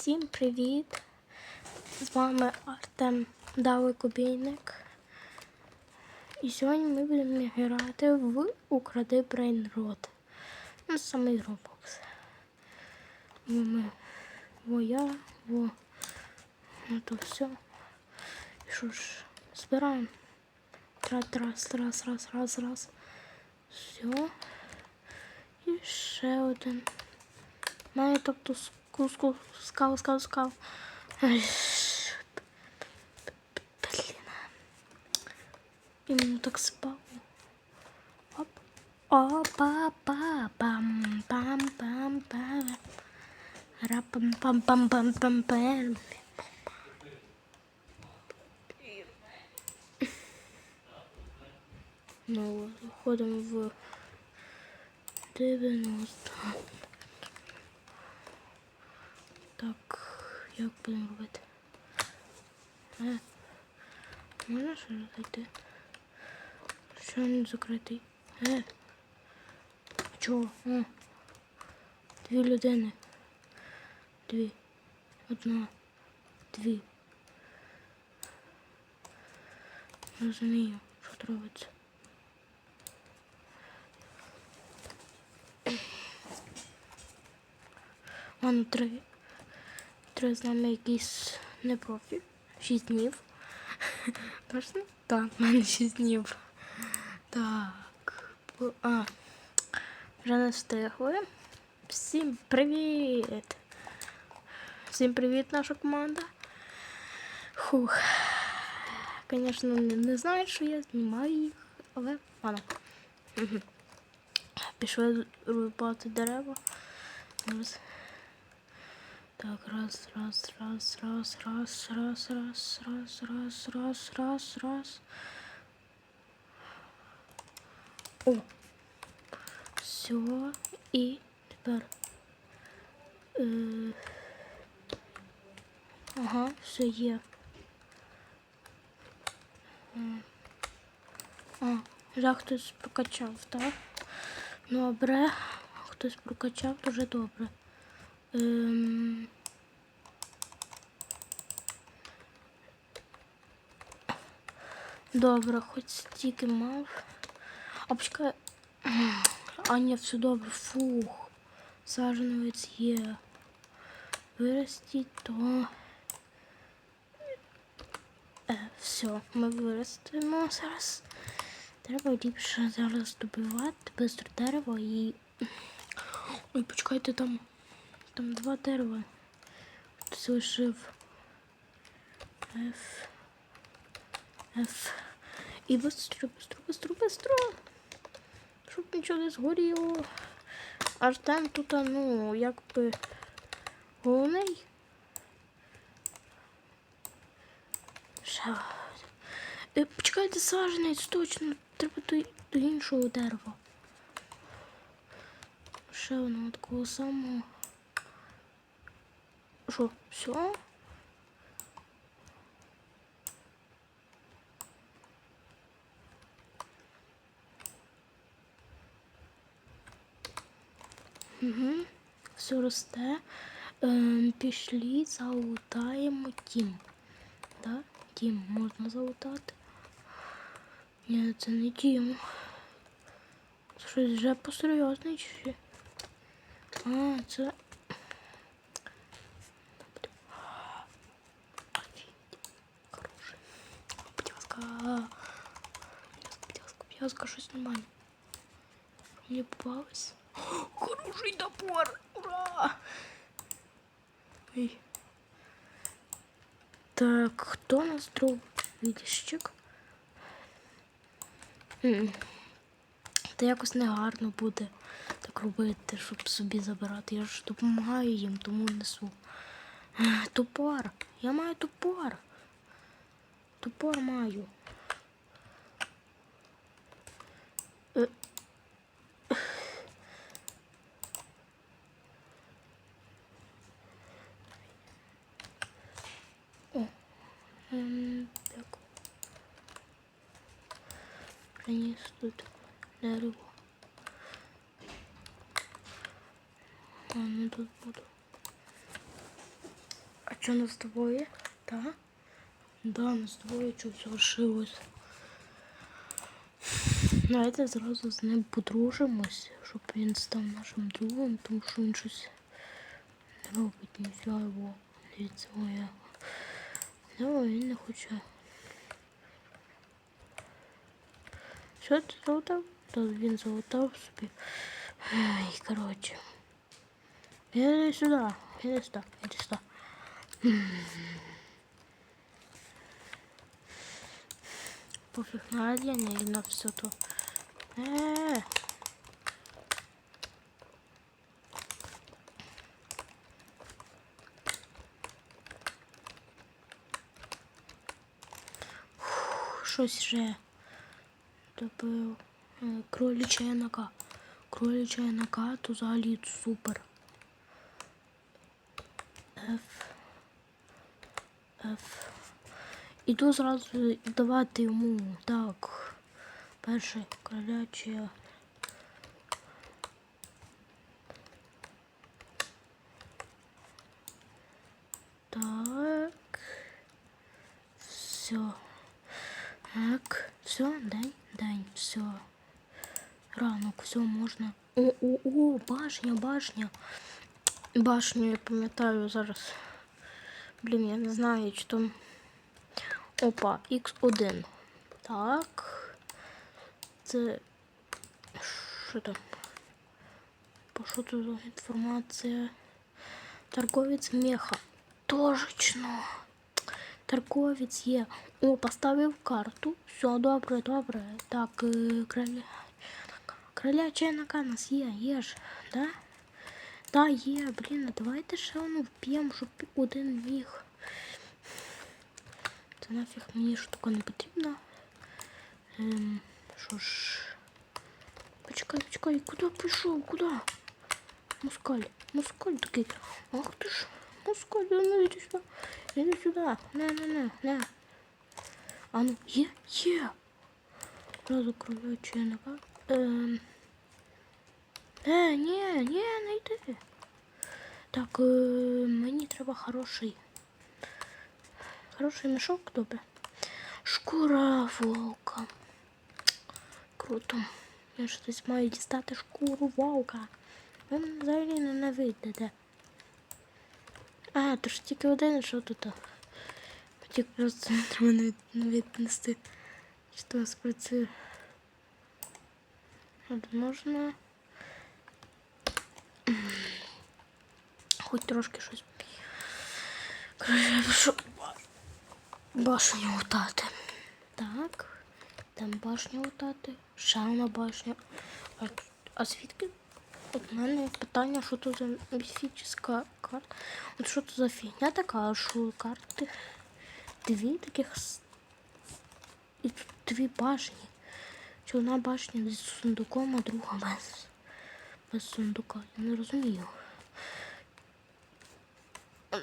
Всім привіт! З вами Артем Далекобійник. І сьогодні ми будемо грати в Укради Брейнрод. Ну, самий Roblox. Во ми, во я, во. Ну то все. І що ж, збираємо. Раз, раз, раз, раз, раз, раз. Все. І ще один. Має тобто скал, скал, скал, скал. Ай, Блін. Іменно так спав. Оп. Опа, па, пам, пам, пам, пам. Рапам, пам, пам, пам, пам, пам. Ну, заходимо в 90. Так, як будемо робити? Можна ще зайти? Що він закритий? Е. Чого? О. Дві людини. Дві. Одна. Дві. Розумію, що робиться. Вон три. Три з нами якийсь не профі. Шість днів. Точно? Так, в мене шість днів. Так. А. Вже не встигли. Всім привіт! Всім привіт, наша команда. Хух. Звісно, не, не знаю, що я знімаю їх, але ладно. Пішли рубати дерева. Ось. Так, раз, раз, раз, раз, раз, раз, раз, раз, раз, раз, раз, раз. О. Все. І тепер. Е... Ага, все є. А, вже хтось прокачав, так? Добре. Хтось прокачав, дуже добре. Ем... Добре, хоч стільки мав. А почекай. А ні, все добре. Фух. Саженець є. Виростіть, то. Е, все, ми виростимо зараз. Треба ліпше зараз добивати бистро дерево і. Ой, почекайте там. Там два дерева. Хтось лишив. F. F. І быстро, быстро, быстро, быстро. Щоб нічого не згоріло. Аж там тут, ну, якби головний. Ще. Е, Почекайте, саженець, точно. Треба до, до іншого дерева. Ще одного такого самого. Що, все? Угу. Все росте. Ем, пішли, залутаємо тім. Да? Тім можна залутати. Ні, це не тім. Це щось вже посерйозніше. А, це. Хороший. П'язка. П'язка, щось немає. Мені попалось. Хороший топор! Ура! Ой. Так, хто у нас друг відіщик? Та якось негарно буде так робити, щоб собі забирати. Я ж допомагаю їм, тому несу. Топор. Я маю топор. Топор маю. Е. О. Ем, так. Приніс тут дерево. А, ну тут буду. Що нас двоє? Так? Да, нас двоє, що все лишилось. Давайте зразу з ним подружимось, щоб він став нашим другом, тому що він щось не робить ніфіга його. Дивіться, моя. Ну, він не хоче. Що ти залутав? Та він залутав собі. Ай, коротше. Іди сюди, іди сюди, іди сюди. Пофіг на одягнення і на все то. Е. Фух, Щось вже добив. Е, Кроліча янака. Кроліча янака, то взагалі супер. F. F. Іду зразу давати йому так. Перше кроляче. Так. Все. Так. Все, день, день, все. Ранок, все можна. О, о, о, башня, башня. Башню я пам'ятаю зараз. Блін, я не знаю, чи там. Опа, X1. Так. Це. Що там? Що тут інформація? Торговець меха. Точно. Торговець є. О, поставив карту. Все, добре, добре. Так, е, краля. Кроляча янака у нас є, є ж, да? Да, є, блін, а давайте ще воно вп'ємо, щоб один міг. Це нафіг мені штука не потрібна. Ем, що ж. Почекай, почекай, куди пішов, куди? Мускаль, мускаль такий. Ах ти ж, мускаль, ну іди сюди. Іди сюди. Не, не, не, не. А ну, є, є. Разу кроляча янака. Ем. Е, ні, ні, не йди. Так, е, мені треба хороший. Хороший мішок, добре. Шкура волка. Круто. Я десь маю дістати шкуру волка. Ви мене взагалі ненавидите. А, то ж тільки один, що тут? Тільки просто треба навіть віднести. То спрацює. От можна. Хоч трошки щось. Пишу башню лутати. Так. Там башню лутати. Ще одна башня. А, а звідки? От у мене питання, що тут за міфічна карта. От що тут за фігня така, що карти дві таких і дві башні. Чи одна башня з сундуком, а друга без, без сундука. Я не розумію. А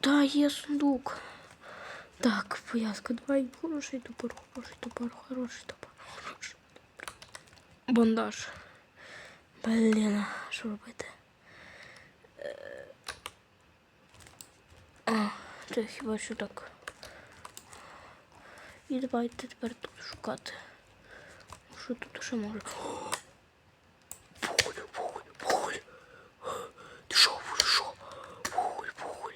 та є сундук. Так, пояска, давай хороший топор, хороший топор, хороший топор, хороший. Бандаж. Блін, що робити? А, це хіба що так. І давайте тепер тут шукати. Що тут ще може? Вуголь, вуголь, вуголь. Ти що, вуголь, що? Вуголь, вуголь.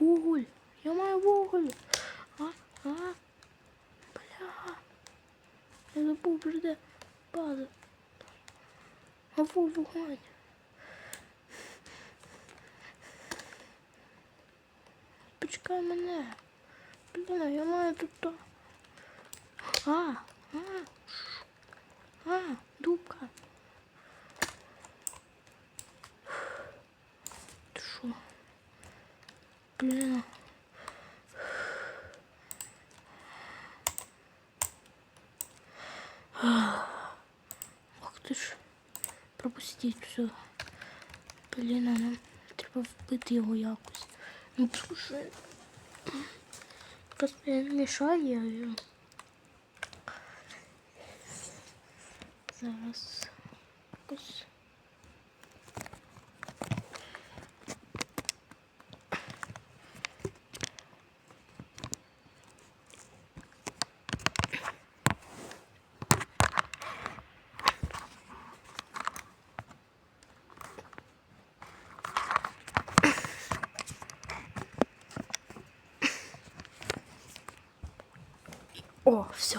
Вуголь. Я маю вуголь. А, а. Бля. Я забув, де база. А во вогонь. Почекай мене. Блін, я маю тут. то. А, а, а, дубка. Ти що? Блін. Ах ти ж. Пропустіть все. Блін, а треба вбити його якось. Ну, слушай. Просто він мішає. Зараз. Якось. О, все.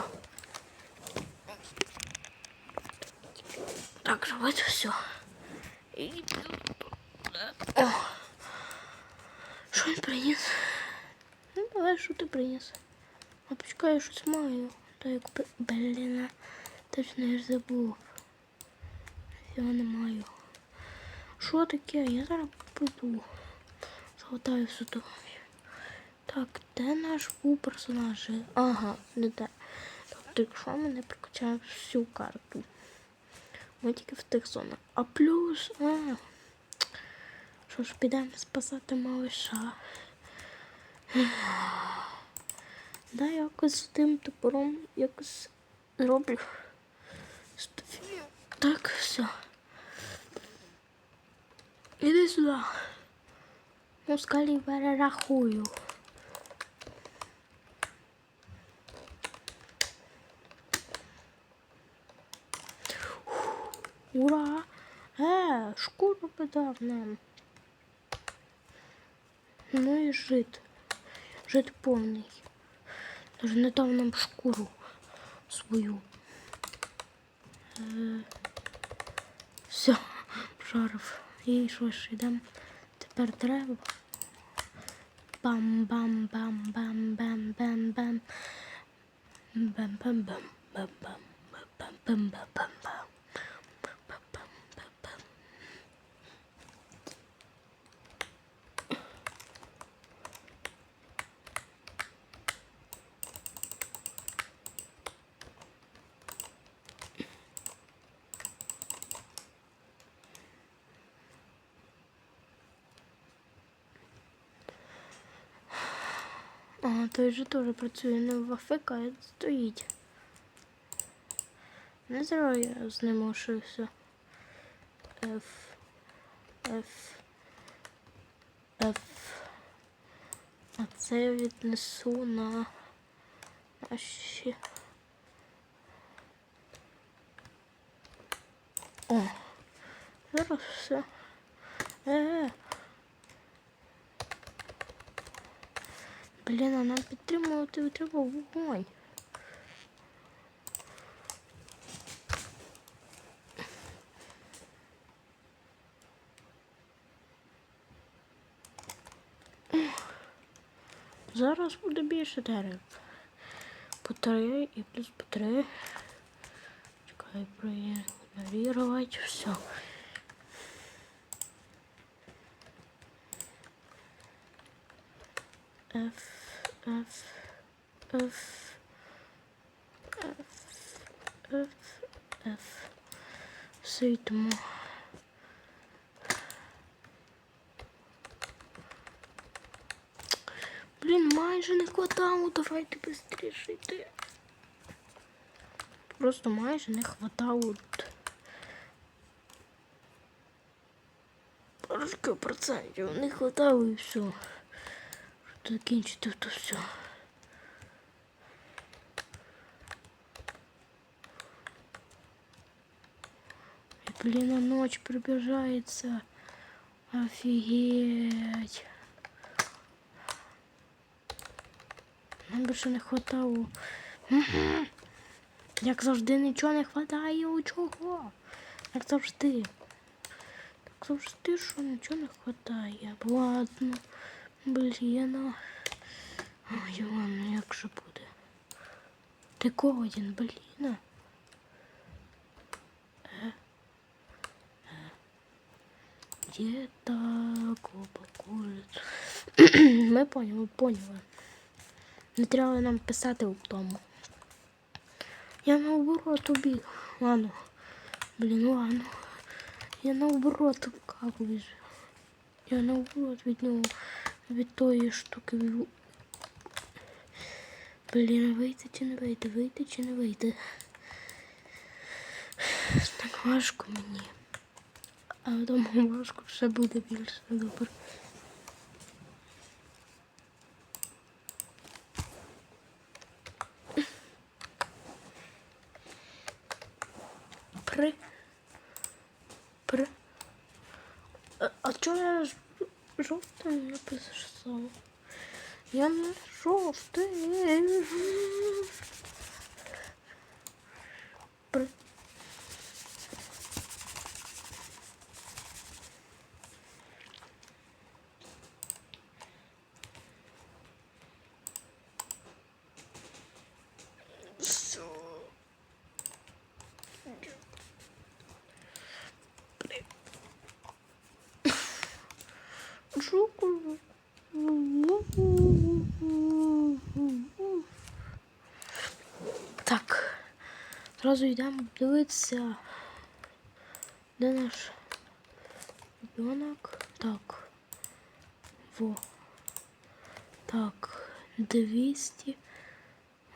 Так, вот все. І... О. Що він приніс? Ну, давай, що ти приніс? А почекай, я щось маю. Та як би- блін, точно я ж забув. Його не маю. Що таке? Я зараз піду. Згадаю сюди. Так, де наш був персонаж? Ага, не те. Тобто, якщо ми не прокачаємо всю карту. Ми тільки в тих зонах. А плюс. А, що ж, підемо спасати малыша. Да, якось з тим топором якось зроблю. Стефію. Так, все. Іди сюди. Москалі перерахую. Ура! Е, шкуру подав нам. Ну і жит. Жит повний. Даже не дав нам шкуру свою. Е, все, жарив. І що ж, йдемо. Тепер треба. Бам-бам-бам-бам-бам-бам-бам. Бам-бам-бам-бам-бам. Той же теж працює не в АФК, а стоїть. Не зря я з ним лишився. F. F. F. А це я віднесу на наші. О, зараз все. Е-е. Блін, а нам підтримувати треба вогонь. Зараз буде більше дерев. По три і плюс по три. Чекай, проігнорувати. Все. F, F, F, F, F, F. Все йдемо. Блін, майже не хватало, давайте швидше йти. Просто майже не хватало. Парочка процентів не хватало і все. Закінчити то все. Блин, а ночь приближается. Офигеть. Нам більше не хватало. Як завжди нічого не хватає чого. Як завжди. Як завжди, що нічого не хватає. Ладно. Блін. Ой, ладно, як же буде. Ти кого один, блін? Где так курить? Ми поняли, поняли. Не треба нам писати у тому. Я наоборот убіг. Ладно. Блін, ладно. Я наоборот обкакуюсь. Я наоборот від нього від тої штуки. Блін, вийти чи не вийти, вийти чи не вийти. Так важко мені. А вдома важко все буде більше добре. Я не жовтий. Жуку. Так. Зразу йдемо дивитися. Де наш ребенок? Так. Во. Так. 200.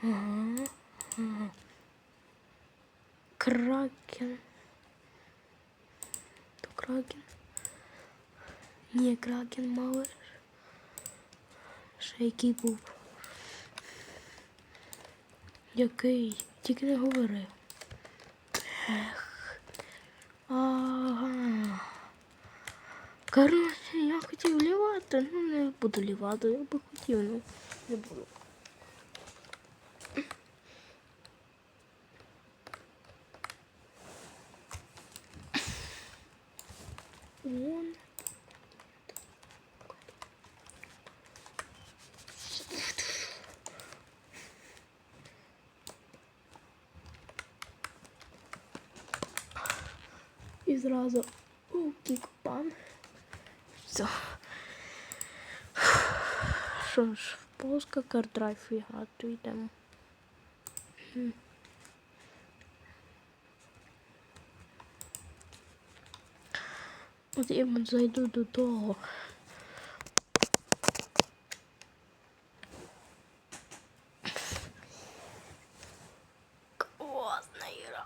Ага. Ага. Кракен. То кракен. Ні, кракен малиш. Ще який був. Який? Тільки не говори. Ех. Ага. Коротше, я хотів лівати, ну не буду лівати, я би хотів, ну не буду. Вон. Зразу у кікпан. Все. Що ж, в Полска кардрайв фігату йдемо. От я зайду до того. Класна Іра.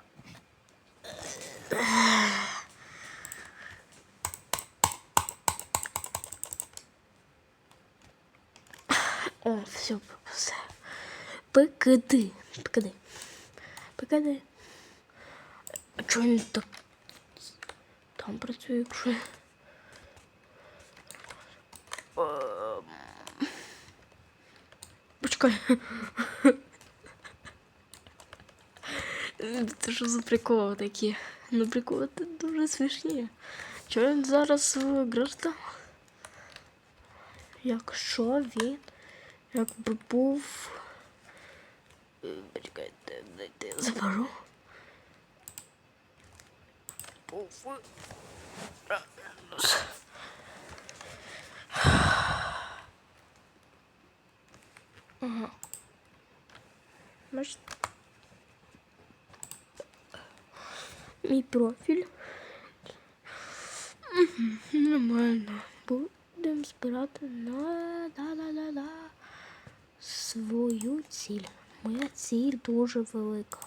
О, все, все. Покиди. Покиди. Покиди. А чого він так там працює, якщо. Ем. Почекай. Це що за приколи такі? Ну приколи це дуже смішні. Чого він зараз в граждан? Якщо він якби був. Е, Почекайте, дайте я заберу. Був. Ага. Бачите? Мій профіль. Мгм, Нормально. Будемо збирати на да-да-да-да свою ціль. Моя ціль дуже велика.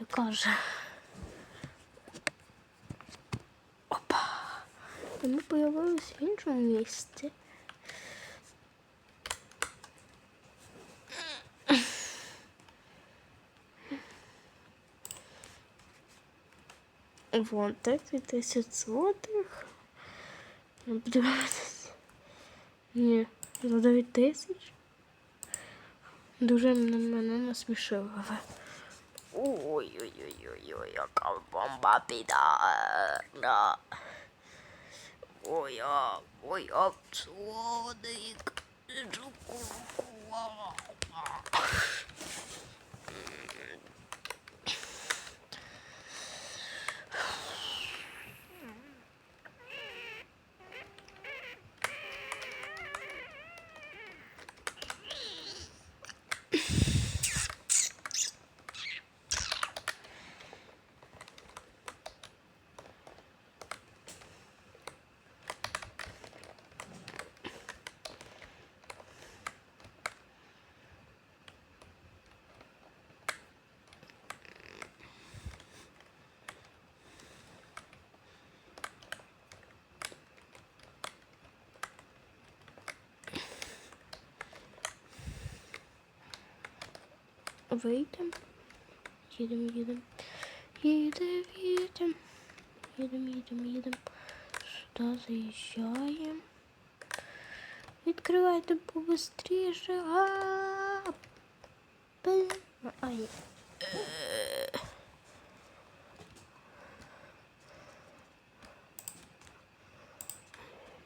Яка же? Опа. І ми появилися в іншому місці. Вон 30 тисяч злотих. Ні, за 9 тисяч. Дуже мене насмішили. Ой, ой, ой, ой, ой, яка бомба піда. Да. Ой, ой, а, Вийдемо. Їдемо, їдемо. Їдемо, їдемо. Їдемо, їдемо, їдемо. Сюди заїжджаємо. Відкривайте побыстріше. Ай.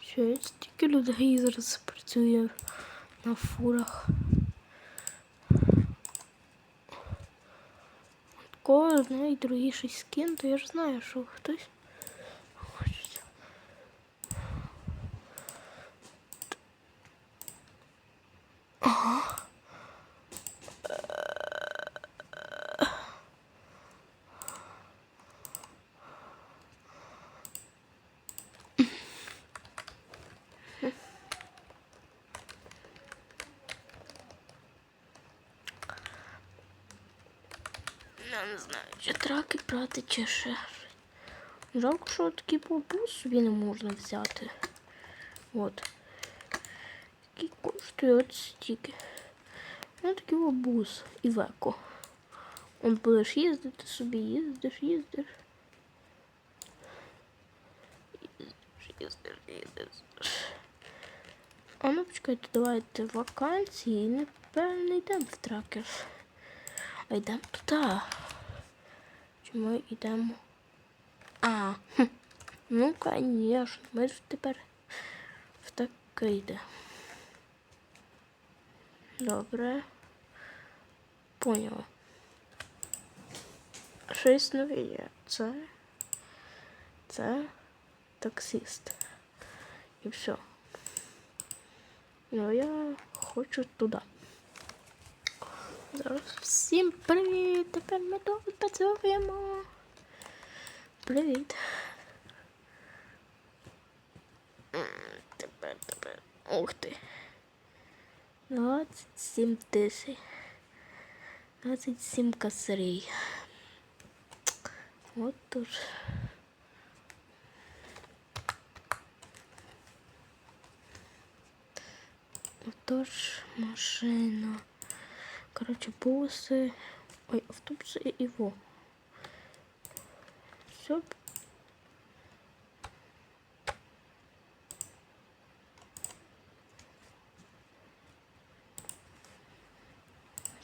Що стільки людей зараз працює на фурах. Кого щось скін, то я ж знаю, що хтось хоче. Я не траки брати, чи ще. Жалко, що такий бабус собі не можна взяти. От. Який коштує от стільки. Ну такий бабус і веко. Он будеш їздити собі, їздиш, їздиш. Їздиш, їздиш, їздиш. А ну почекайте, давайте вакансії і напевно йдемо в тракер. А йдемо туди. Чи ми йдемо? А, ну, звісно, ми ж тепер в таке йде. Добре. Поняла. Щось нове є. Це. Це таксист. І все. Ну, я хочу туди. Всім привіт! Тепер ми тут працюємо. Привіт. Тепер, тепер. Ух ти. 27 тисяч. 27 косарей. От тут. Отож, машина. Короче, бусы. Ой, автобусы и его. Все.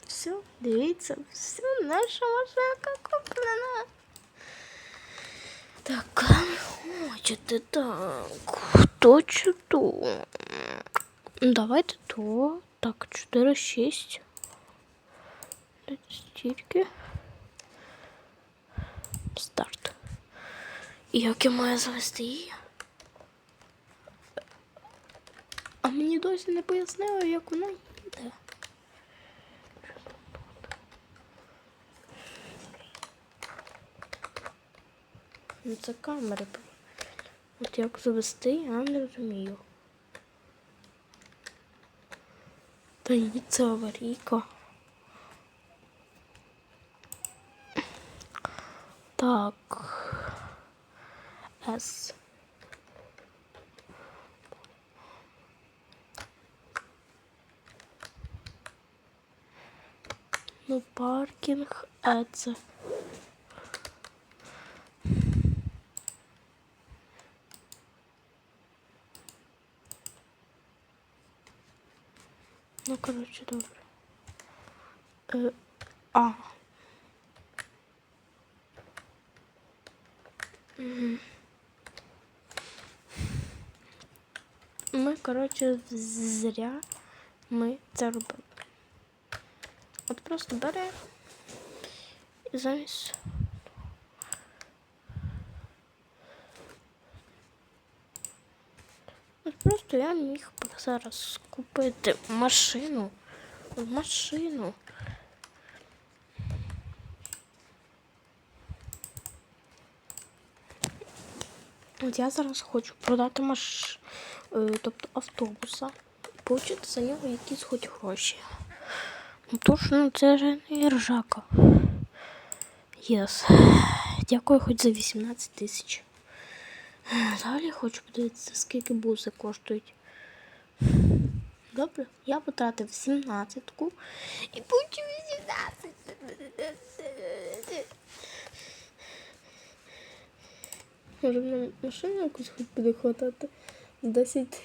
Все, дивіться, все, наша машинка куплена. Так, а ви хочете так. Хто чи то? Давайте то. Так, 4, 6. Стільки. Старт. І як я маю завести її? А мені досі не пояснили, як вона їде. Ну це камери. От як завести, я не розумію. Та ні, це аварійка. Так. С. Ну, паркінг, а це. Ну, коротше, добре. Е, а. Коротше, зря ми це робили. От просто бере і замість. От просто я міг зараз купити машину. Машину. От я зараз хочу продати маш... е, тобто автобуса і отримати за нього якісь хоч гроші. Ну то ну це ж не ржака. Єс. Дякую хоч за 18 тисяч. Далі хочу подивитися, скільки буси коштують. Добре, я потратив 17-ку і потім 18. Може нам машину якусь хоч буде хватати 10 тисяч.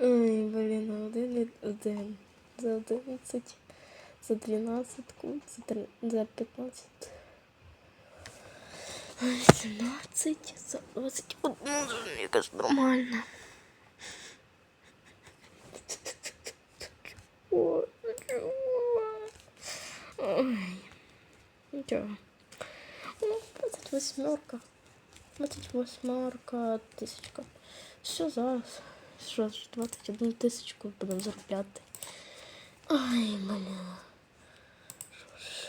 Ой, блін, один і один. За 11, за 13, за, три- за 15. Ой, 17, за 21, вже якась нормальна. О, чого? Ой, нічого. Ну, 28 28 тисячка. Все зараз. Що ж, 21 тисячку будемо заробляти. Ай, бля. Що ж.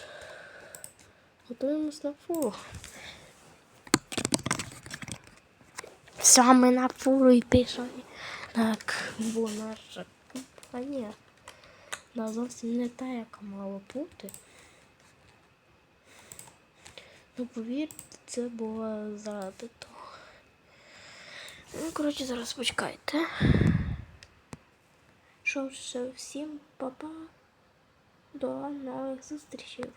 Готуємось на фуру. Саме на фуру і пішли. Так, бо наша компанія. Вона зовсім не та, яка мала бути. Ну, повірте, це було заради того. Ну, коротше, зараз почекайте. Що ж, всім па-па. До нових зустрічей.